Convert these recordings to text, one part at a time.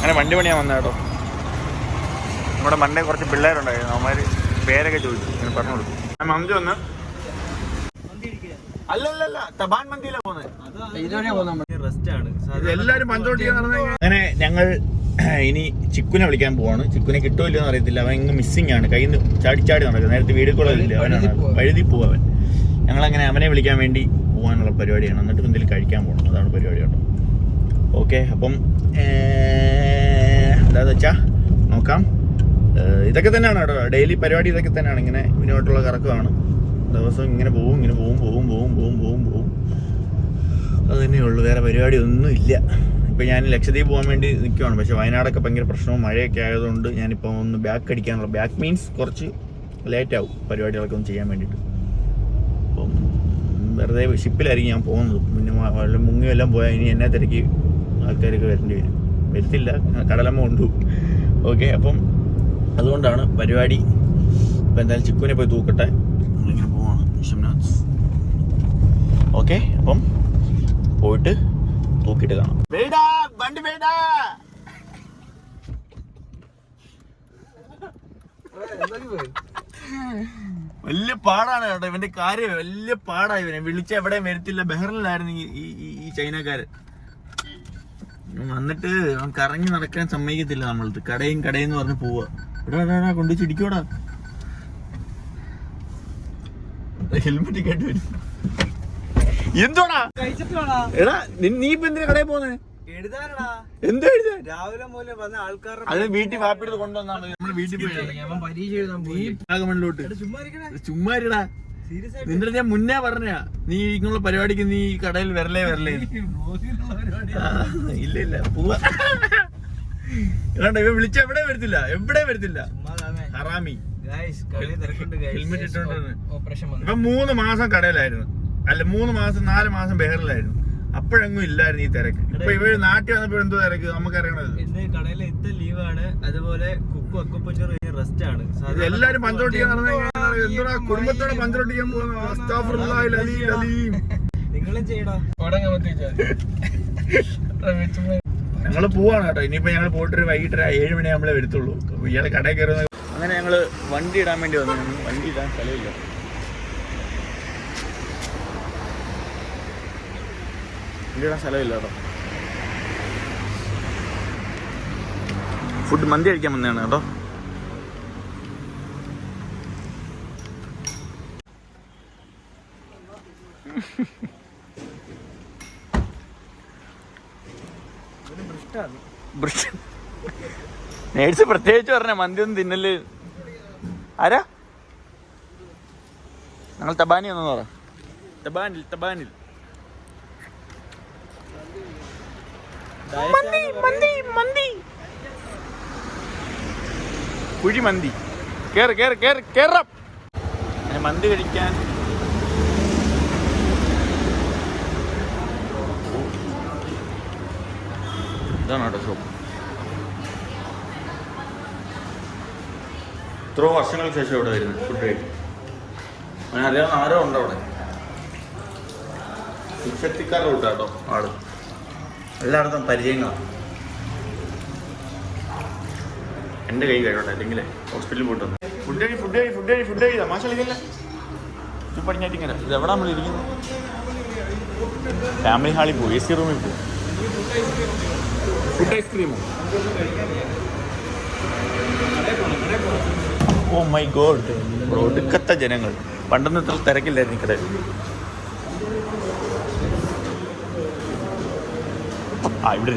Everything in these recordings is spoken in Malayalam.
അങ്ങനെ വണ്ടി പണിയാൻ വന്ന കേട്ടോ. നമ്മുടെ മണ്ടേ കുറച്ച് പിള്ളേരുണ്ടായിരുന്നു. അവന്മാര് പേരൊക്കെ ചോദിച്ചു. ഞാൻ പറഞ്ഞു കൊടുത്തു. ഞാൻ മന്തി വന്ന്. അല്ലല്ലല്ല തബാൻ മന്തിയിലാണ് പോകുന്നത് റെസ്റ്റ് ആണ് എല്ലാരും പഞ്ചോട്ടി അങ്ങനെ ഞങ്ങൾ ഇനി ചിക്കുനെ വിളിക്കാൻ പോവാണ്. ചിക്കുനെ കിട്ടുമോ ഇല്ലയോ എന്ന് അറിയത്തില്ല. അവൻ ഇങ്ങ് മിസ്സിംഗ് ആണ്. കയ്യിൽ നിന്ന് ചാടി ചാടി നടക്കുന്നത് നേരത്തെ വീഡിയോ കോളില്ല അവനാണ് വഴുതി പോവാൻ ഞങ്ങളങ്ങനെ അവനെ വിളിക്കാൻ വേണ്ടി പോകാനുള്ള പരിപാടിയാണ്. എന്നിട്ട് എന്തെങ്കിലും കഴിക്കാൻ പോകണം അതാണ് പരിപാടി കേട്ടോ. ഓക്കെ അപ്പം എന്താന്ന് വെച്ചാൽ നോക്കാം. ഇതൊക്കെ തന്നെയാണ് കേട്ടോ. ഡെയിലി പരിപാടി ഇതൊക്കെ തന്നെയാണ്. ഇങ്ങനെ ഇതിനോട്ടുള്ള കറക്കമാണ്. ദിവസം ഇങ്ങനെ പോവും ഇങ്ങനെ പോവും പോവും പോവും പോവും പോവും പോവും. അത് തന്നെയുള്ളൂ വേറെ പരിപാടി ഒന്നും ഇല്ല. ഇപ്പം ഞാൻ ലക്ഷദ്വീപ് പോകാൻ വേണ്ടി നിൽക്കുവാണ് പക്ഷേ വയനാടൊക്കെ ഭയങ്കര പ്രശ്നവും മഴയൊക്കെ ആയതുകൊണ്ട് ഞാനിപ്പോൾ ഒന്ന് ബാക്ക് അടിക്കാനുള്ള ബാക്ക് മീൻസ് കുറച്ച് ലേറ്റ് ആവും പരിപാടികളൊക്കെ ഒന്ന് ചെയ്യാൻ വേണ്ടിയിട്ട്. അപ്പം വെറുതെ ഷിപ്പിലായിരിക്കും ഞാൻ പോകുന്നത്. പിന്നെ മുങ്ങിയെല്ലാം പോയാൽ ഇനി എന്നെ തിരക്കി ആൾക്കാരൊക്കെ വരേണ്ടി വരും. വരുത്തില്ല. കടലമ്മ കൊണ്ടു ഓക്കെ അപ്പം അതുകൊണ്ടാണ് പരിപാടി ഇപ്പം എന്തായാലും ചിക്കുവിനെ പോയി തൂക്കട്ടെ. നമ്മളിങ്ങനെ പോവാണ്. ഷംനാഥ് ഓക്കെ അപ്പം പോയിട്ട് തൂക്കിട്ട് കാണാം. വണ്ടി വലിയ പാടാണ് കേട്ടോ ഇവന്റെ കാര്യം. വലിയ പാടാ ഇവനെ. വിളിച്ച എവിടെയും വരത്തില്ല. ബഹ്റിനിലായിരുന്നു ഈ- ഈ ഈ- ഈ ചൈനക്കാര്. ഇവൻ വന്നിട്ട് കറങ്ങി നടക്കാൻ സമ്മതിക്കത്തില്ല നമ്മളത് കടയും കടയും എന്ന് പറഞ്ഞ് പോവാ. എടാ എടാ, എടാ കൊണ്ടു ചിടിക്കോടാ. ഹെൽമെറ്റ് കേട്ട് വരും. എന്തോടാ എടാ നി- ഇപ്പൊ എന്തിനാ കടയിൽ എന്താ എഴുതാൻ? രാവിലെ മുതലേ വന്ന ആൾക്കാരുടെ അത് വീട്ടിൽ വാപ്പിടുത്ത് കൊണ്ടുവന്നാണ് നമ്മൾ വീട്ടിൽ പോയി അവൻ പരീക്ഷ എഴുതാൻ പോയി. വാഗമണിലോട്ട് ചുമ്മാ ഇരിക്കണേ. നിന്റെ ഞാൻ മുന്നേ പറഞ്ഞ നീ ഇങ്ങനെ പരിപാടിക്ക് നീ ഈ കടയിൽ വരലേ വരലേ ഇല്ല ഇല്ല. പോവാ. ഇവ വിളിച്ച എവിടെ വരത്തില്ല. എവിടെ വരത്തില്ല. ഹറാമി. ഹെൽമെറ്റ് ഇട്ടോണ്ടാണ് ഇപ്പൊ മൂന്ന് മാസം കടയിലായിരുന്നു. അല്ല മൂന്ന് മാസം നാല് മാസം ബെഹറിലായിരുന്നു. അപ്പോഴെങ്ങും ഇല്ലായിരുന്നു ഈ തിരക്ക്. ഇപ്പൊ ഇവർ നാട്ടിൽ വന്നപ്പോ എന്തോ തിരക്ക്? നമുക്കറിയണത്. കടയിലെ ഇത്ത ലീവാണ് അതുപോലെ കുക്കു അക്കുപ്പഞ്ചർ റെസ്റ്റ് ആണ്. എല്ലാരും പഞ്ചറൊട്ടിക്കാൻ എന്താ എന്തോടാ? കുടുംബത്തോടെ അലീം നിങ്ങളും ചെയ്യടാ. ഞങ്ങൾ പോവാണ് കേട്ടോ. ഇനിയിപ്പോ ഞങ്ങൾ പോയിട്ട് ഒരു വൈകിട്ട് ഏഴ് മണി നമ്മളെ വരുത്തുള്ളൂ. ഇയാളെ കടയിൽ കയറുന്ന അങ്ങനെ ഞങ്ങൾ വണ്ടി ഇടാൻ വേണ്ടി വന്നു വണ്ടി ഇടാൻ സ്ഥലമില്ല. വണ്ടി ഇടാൻ സ്ഥലമില്ല കേട്ടോ. ഫുഡ് മന്തി കഴിക്കാൻ വന്നതാണ് കേട്ടോ. നേഴ്സ് പ്രത്യേകിച്ച് പറഞ്ഞ മന്തി ഒന്നും തിന്നൽ. ആരാ? ഞങ്ങൾ തബാനി ഒന്നു പറ. തബാനിൽ തബാനിൽ. മന്തി മന്തി മന്തി. കുഴി മന്തി കേറ് കേറ് കേറ് കേറാം. മന്തി കഴിക്കാൻ ഇതാണ് കേട്ടോ ഷോപ്പ് ഇത്രയോ വർഷങ്ങൾക്ക് ശേഷം ഇവിടെ വരുന്നു ഫുഡ് കഴിക്കും അങ്ങനെ അറിയാവുന്ന ആരോ ഉണ്ട് അവിടെ. ശക്തിക്കാരുടെ കൂട്ടാട്ടോ ആൾ. എല്ലായിടത്തും പരിചയങ്ങളാണ് എന്റെ കൈ കഴിവട്ടെ അല്ലെങ്കിൽ ഹോസ്പിറ്റലിൽ പോയിട്ട് വന്നു. ഫുഡ് കഴി ഫുഡ് കഴി ഫുഡ് കഴി ഫുഡ് കഴി. തമാശ കളിക്കല്ലേ? ഇത് പടിഞ്ഞാറ്റിങ്ങനെ ഇത് എവിടെ നമ്മൾ ഇരിക്കുന്നത്? ഫാമിലി ഹാളിൽ പോയി എ സി റൂമിൽ പോയി. ഫുഡ് ഐസ്ക്രീമോ ഓ മൈ ഗോഡ്. ഒടുക്കത്തെ ജനങ്ങൾ. പണ്ടൊന്നും ഇത്ര തിരക്കില്ലായിരുന്നു ഇക്കടെ കടയിൽ. ആ ഇവിടെ.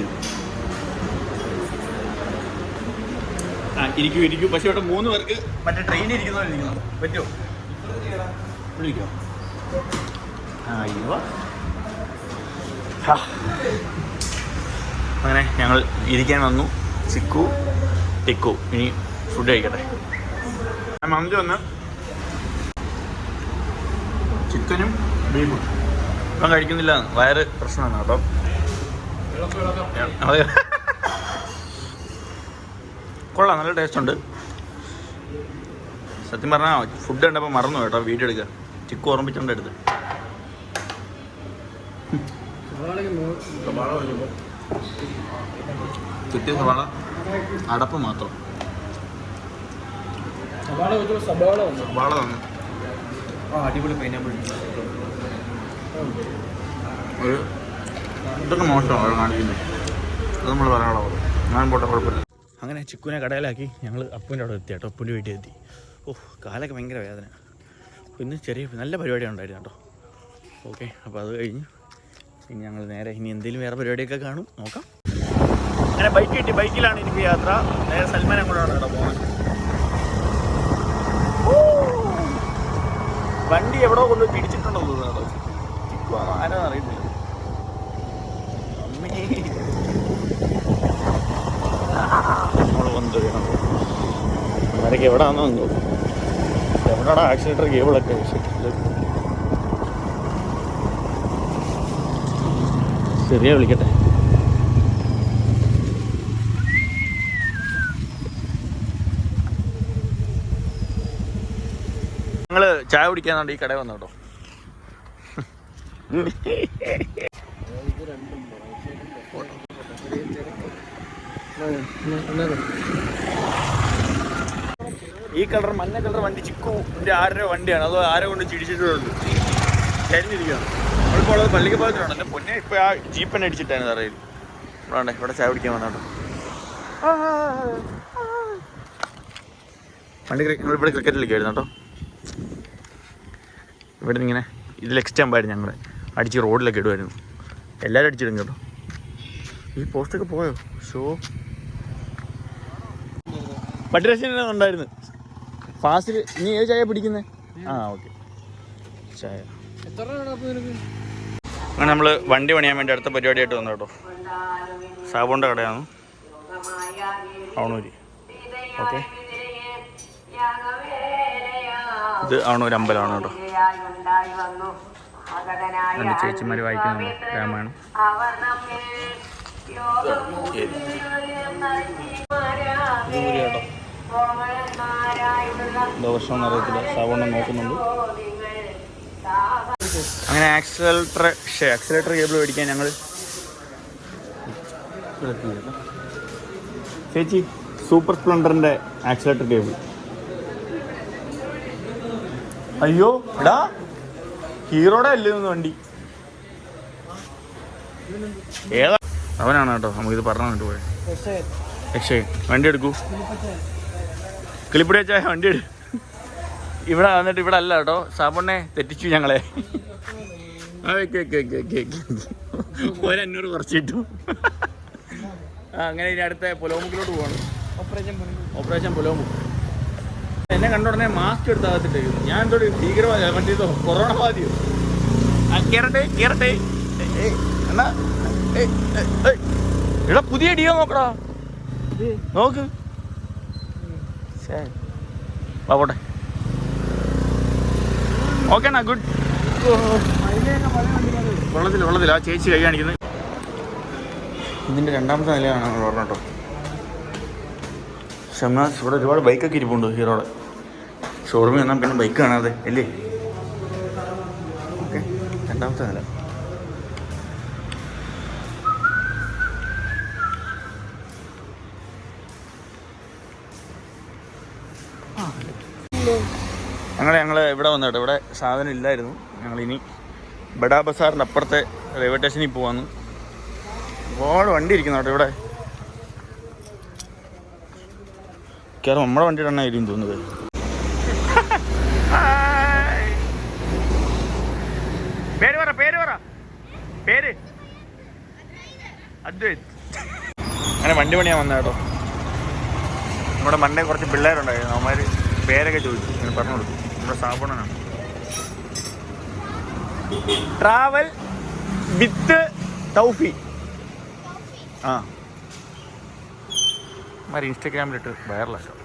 ആ ഇരിക്കൂ ഇരിക്കൂ. പക്ഷെ ഇവിടെ മൂന്ന് പേർക്ക് മറ്റേ ട്രെയിനിൽ ഇരിക്കുന്നവരിരിക്കണം പറ്റുമോ വിളിക്കാം. ആ ഇവ. അങ്ങനെ ഞങ്ങൾ ഇരിക്കാൻ വന്നു. ചിക്കു ടിക്കു. ഇനി ഫുഡ് കഴിക്കട്ടെ. മന്തി വന്ന് ചിക്കനും ബീഫും. ഇപ്പം കഴിക്കുന്നില്ല. വയറ് പ്രശ്നമാണ്. അപ്പം കൊള്ളാം. നല്ല ടേസ്റ്റ് ഉണ്ട്. സത്യം പറഞ്ഞാൽ ഫുഡ് കണ്ടപ്പോൾ മറന്നു കേട്ടോ. വീഡിയോ എടുക്കുക. ചിക്കു ഓർമ്മിച്ചുകൊണ്ട് എടുത്ത്. ചുറ്റിയ സവാള അടപ്പ് മാത്രം. സവാള സവാള തന്നു അടിപൊളി പൈനാപ്പിൾ ഒരു ഇതൊക്കെ മോശമാണ് കാണിക്കുന്നത് അത് നമ്മൾ പറയാനുള്ള ഞാൻ പോട്ടെ കുഴപ്പമില്ല. അങ്ങനെ ചിക്കുനെ കടയിലാക്കി ഞങ്ങൾ അപ്പൂന്റെ അവിടെ എത്തി കേട്ടോ അപ്പൂന്റെ വീട്ടിൽ എത്തി. ഓ കാലൊക്കെ ഭയങ്കര വേദന. ഇന്ന് ചെറിയ നല്ല പരിപാടി ഉണ്ടായിരുന്നു കേട്ടോ. ഓക്കെ അപ്പോൾ അത് കഴിഞ്ഞ് ഇനി ഞങ്ങൾ നേരെ ഇനി എന്തെങ്കിലും വേറെ പരിപാടിയൊക്കെ കാണും. നോക്കാം. അങ്ങനെ ബൈക്ക് കിട്ടി. ബൈക്കിലാണ് എനിക്ക് യാത്ര. നേരെ സൽമാൻ അങ്ങോട്ടാണ് കേട്ടോ പോകുന്നത് വണ്ടി എവിടെ കൊണ്ട് പിടിച്ചിട്ടുണ്ടോ തോന്നുന്നു ചിക്കു എവിടെ ആരാന്ന് അറിയത്തില്ല. അമ്മേ. നമ്മൾ വന്നത് എവിടാന്നോ എവിടാണ് ആക്സിലേറ്റർ കേബിളൊക്കെ ചെറിയ വിളിക്കട്ടെ. ഞങ്ങൾ ചായ കുടിക്കാന്നുണ്ട് ഈ കടയിൽ വന്നു കേട്ടോ ഈ കളർ മഞ്ഞ കളർ വണ്ടി ചിക്കു. എന്റെ ആരുടെ വണ്ടിയാണ്. അത് ആരെ കൊണ്ട് ചിടിച്ചിട്ടുണ്ട് ചരിഞ്ഞിരിക്കുകയാണ് ഉള്ളത് പള്ളിക്ക് ഭാഗത്തിലാണ് എന്റെ പൊന്നെ ഇപ്പോൾ ആ ജീപ്പനെ അടിച്ചിട്ടാണ് അറിയില്ല ഇവിടെ ഇവിടെ ചായ പിടിക്കാൻ വന്നോട്ടോ പണ്ട് ക്രിക്കറ്റ് ഇവിടെ ക്രിക്കറ്റ് കളിക്കായിരുന്നു കേട്ടോ. ഇവിടെ നിന്ന് ഇങ്ങനെ ഇതിൽ എക്സ്റ്റാമ്പായിരുന്നു ഞങ്ങൾ അടിച്ച് റോഡിലൊക്കെ ഇടുമായിരുന്നു എല്ലാവരും അടിച്ചിടും കേട്ടോ. ഈ പോസ്റ്റൊക്കെ പോയോ? ഷോ. പട്ടിരശ്ശിനെ ഉണ്ടായിരുന്നു. ഫാസ്റ്റിൽ നീ ഏത് ചായ പിടിക്കുന്നത് ആ ഓക്കെ. ചായ. എത്ര അങ്ങനെ നമ്മൾ വണ്ടി പണിയാൻ വേണ്ടി അടുത്ത പരിപാടിയായിട്ട് വന്നു കേട്ടോ. സാബുണ്ട കടയാണ്. അവണൂര്. ഓക്കെ. ഇത് അവണൂർ അമ്പലമാണ് കേട്ടോ. രണ്ട് ചേച്ചിമാർ വായിക്കുന്ന രാമായണം. കേട്ടോ ദോഷം അറിയത്തില്ല. സാബുണ്ട നോക്കുന്നുണ്ട്. അങ്ങനെ ആക്സിലേറ്റർ ഷേ ആക്സിലേറ്റർ കേബിൾ മേടിക്കാൻ ഞങ്ങൾ ചേച്ചി സൂപ്പർ സ്പ്ലണ്ടറിന്റെ ആക്സിലേറ്റർ കേബിൾ അയ്യോ എടാ ഹീറോടെ അല്ലേ ഒന്ന് വണ്ടി? ഏതാ? അവനാണ് കേട്ടോ നമുക്കിത് പറഞ്ഞു തന്നിട്ട് പോയത് പക്ഷേ വണ്ടി എടുക്കൂ. കിളിപ്പിടി വെച്ചാൽ വണ്ടി എടു ഇവിടെ വന്നിട്ട് ഇവിടെ അല്ല കേട്ടോ. സാബണ്ണെ തെറ്റിച്ചു ഞങ്ങളെ. ഒരഞ്ഞൂറ് കുറച്ച് കിട്ടും. ആ അങ്ങനെ ഇനി അടുത്ത പുലോമുക്കിലോട്ട് പോകണം ഓപ്പറേഷൻ ഓപ്പറേഷൻ പുലോമുക്ക് എന്നെ കണ്ട ഉടനെ മാസ്ക് എടുത്ത് ഞാൻ എന്തോ ഭീകരവാദി മറ്റേ കൊറോണ ബാധിയോ? കേറട്ടെ കേറട്ടെ. ഏയ്. എടാ പുതിയ ഡിയോ നോക്കടാ. നോക്ക്. ശരി പോട്ടെ. ഓക്കെ അണ്ണാ ഗുഡ് വെള്ളത്തിൽ വെള്ളത്തിൽ ആ ചേച്ചി കൈ കാണിക്കുന്നത് ഇതിന്റെ രണ്ടാമത്തെ നിലയാണ് ഓർമ്മ കേട്ടോ. ഷംനാസ് ഇവിടെ ഒരുപാട് ബൈക്കൊക്കെ ഇരിപ്പുണ്ട് ഹീറോടെ ഷോറൂമിൽ വന്നാൽ പിന്നെ ബൈക്ക് കാണാതെ അല്ലേ? ഓക്കെ രണ്ടാമത്തെ നില. ഞങ്ങൾ ഞങ്ങൾ ഇവിടെ വന്നിട്ട് ഇവിടെ സാധനം ഇല്ലായിരുന്നു. ഞങ്ങളിനി ബഡാ ബസാറിന്റെ അപ്പുറത്തെ റെയിൽവേ സ്റ്റേഷനിൽ പോവാന്ന്. ഒരുപാട് വണ്ടി ഇരിക്കുന്നു കേട്ടോ ഇവിടെ. മിക്കവാറും നമ്മുടെ വണ്ടി എണ്ണ ആയിരിക്കും തോന്നുന്നത്. പേര് പറ പേര് പറ. പേര്. അദ്വൈത്. അങ്ങനെ വണ്ടി പണിയാൻ വന്ന കേട്ടോ. നമ്മുടെ മണ്ടേ കുറച്ച് പിള്ളേരുണ്ടായിരുന്നു. അവന്മാർ പേരൊക്കെ ചോദിച്ചു. ഇങ്ങനെ പറഞ്ഞു കൊടുത്തു നമ്മുടെ സാബുണനാണ് ട്രാവൽ വിത്ത് തൗഫി. ആ. മാറി ഇൻസ്റ്റാഗ്രാമിലിട്ട് വൈറലാക്കാം.